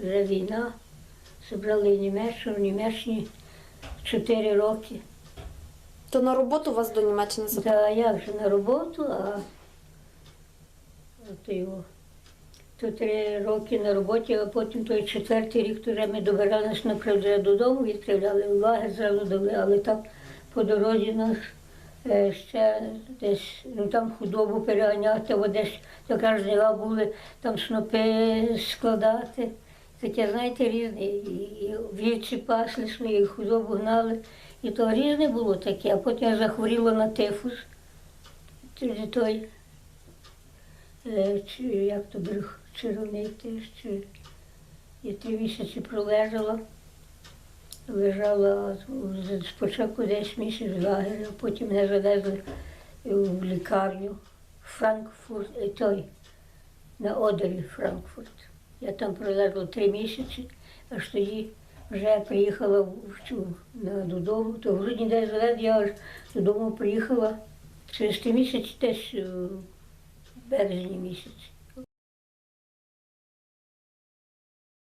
вже війна. Забрали Німеччину, в Німеччині 4 роки. То на роботу вас до Німеччини забрали? Та як же на роботу, а от його. То три роки на роботі, а потім той четвертий рік вже ми добиралися наприклад, додому, відправляли в лагер, зразу дали, але там по дорозі нас е, ще десь, ну там худобу переганяти, або десь така жнива були, там снопи складати. Таке, знаєте, різне. І, вівці пасли свої, худобу гнали. І то різне було таке, а потім я захворіла на тифус. Той, е, чи, як то брух, червоний теж, чи я три місяці пролежала. Лежала спочатку десь місяць в лагері, потім мене завезли в лікарню Франкфурт, е, той, на Одері Франкфурт. Я там пролежала три місяці, аж тоді вже приїхала в цю, додому. То в грудні десь завез, я аж додому приїхала через три місяці, десь е, в березні місяці.